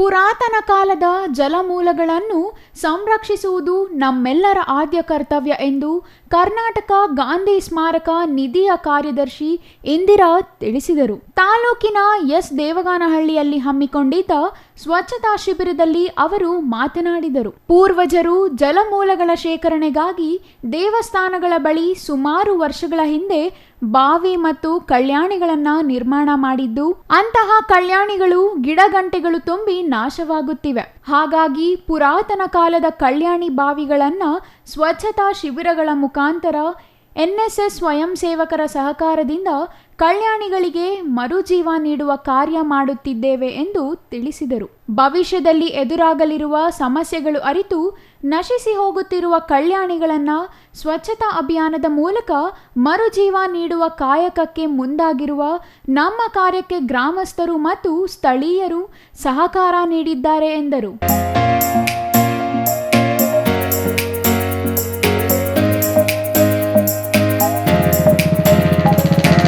ಪುರಾತನ ಕಾಲದ ಜಲಮೂಲಗಳನ್ನು ಸಂರಕ್ಷಿಸುವುದು ನಮ್ಮೆಲ್ಲರ ಆದ್ಯ ಕರ್ತವ್ಯ ಎಂದು ಕರ್ನಾಟಕ ಗಾಂಧಿ ಸ್ಮಾರಕ ನಿಧಿಯ ಕಾರ್ಯದರ್ಶಿ ಇಂದಿರಾ ತಿಳಿಸಿದರು. ತಾಲೂಕಿನ ಎಸ್. ದೇವಗಾನಹಳ್ಳಿಯಲ್ಲಿ ಹಮ್ಮಿಕೊಂಡಿದ್ದ ಸ್ವಚ್ಛತಾ ಶಿಬಿರದಲ್ಲಿ ಅವರು ಮಾತನಾಡಿದರು. ಪೂರ್ವಜರು ಜಲಮೂಲಗಳ ಶೇಖರಣೆಗಾಗಿ ದೇವಸ್ಥಾನಗಳ ಬಳಿ ಸುಮಾರು ವರ್ಷಗಳ ಹಿಂದೆ ಬಾವಿ ಮತ್ತು ಕಲ್ಯಾಣಿಗಳನ್ನ ನಿರ್ಮಾಣ ಮಾಡಿದ್ದು, ಅಂತಹ ಕಲ್ಯಾಣಿಗಳು ಗಿಡಗಂಟೆಗಳು ತುಂಬಿ ನಾಶವಾಗುತ್ತಿವೆ. ಹಾಗಾಗಿ ಪುರಾತನ ಕಾಲದ ಕಲ್ಯಾಣಿ ಬಾವಿಗಳನ್ನ ಸ್ವಚ್ಛತಾ ಶಿಬಿರಗಳ ಮುಖಾಂತರ ಎನ್ಎಸ್ಎಸ್ ಸ್ವಯಂ ಸೇವಕರ ಸಹಕಾರದಿಂದ ಕಲ್ಯಾಣಿಗಳಿಗೆ ಮರುಜೀವ ನೀಡುವ ಕಾರ್ಯ ಮಾಡುತ್ತಿದ್ದೇವೆ ಎಂದು ತಿಳಿಸಿದರು. ಭವಿಷ್ಯದಲ್ಲಿ ಎದುರಾಗಲಿರುವ ಸಮಸ್ಯೆಗಳು ಅರಿತು ನಶಿಸಿ ಹೋಗುತ್ತಿರುವ ಕಲ್ಯಾಣಿಗಳನ್ನು ಸ್ವಚ್ಛತಾ ಅಭಿಯಾನದ ಮೂಲಕ ಮರುಜೀವ ನೀಡುವ ಕಾಯಕಕ್ಕೆ ಮುಂದಾಗಿರುವ ನಮ್ಮ ಕಾರ್ಯಕ್ಕೆ ಗ್ರಾಮಸ್ಥರು ಮತ್ತು ಸ್ಥಳೀಯರು ಸಹಕಾರ ನೀಡಿದ್ದಾರೆ ಎಂದರು.